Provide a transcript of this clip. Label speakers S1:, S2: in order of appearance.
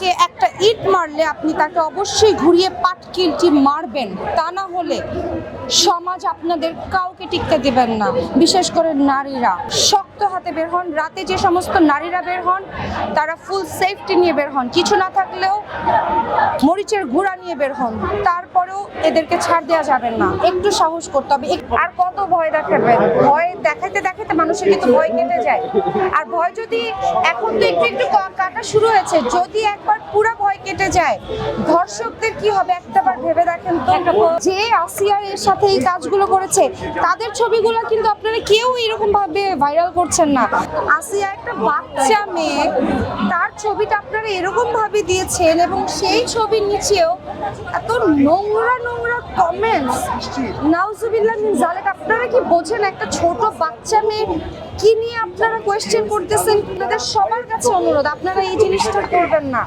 S1: তাকে একটা ইট মারলে আপনি তাকে অবশ্যই ঘুরিয়ে পাটকিলটি মারবেন। তা না হলে সমাজ আপনাদের কাউকে টিকতে দেবেন না। বিশেষ করে নারীরা। শক্ত হাতে বের হন। রাতে যে সমস্ত নারীরা বের হন, তারা ফুল সেফটি নিয়ে বের হন। কিছু না থাকলেও মরিচের গুঁড়া নিয়ে বের হন। তারপরেও এদেরকে ছাড় দেওয়া যাবে না। একটু সাহস করতে হবে। আর কত ভয় দেখাবেন? ভয় দেখাইতে দেখাইতে মানুষের কিন্তু ভয় কেটে যায়। আর ভয় যদি এখন তো একটু একটু কাটা শুরু হয়েছে যদি একবার পুরো ভয় কেটে যায় ধর্ষকদের কি হবে একটাবার ভেবে দেখেন তো? যে আসিয়ার এর সাথে এই কাজগুলো করেছে তাদের ছবিগুলো কিন্তু আপনারা কেউ এরকম ভাবে ভাইরাল করছেন না। আসিয়া একটা বাচ্চা মেয়ে তার ছবিটা আপনারা এরকম ভাবে দিয়েছেন এবং সেই ছবির নিচেও এত নোংরা নোংরা কমেন্টস নাউজুবিল্লাহ মিন জালেক আপনারা কি বোঝেন একটা ছোট বাচ্চা মেয়ে কি নিয়ে আপনারা কোয়েশ্চেন করতেছেন? আপনাদের সবার কাছে অনুরোধ আপনারা এই জিনিসটা করবেন না।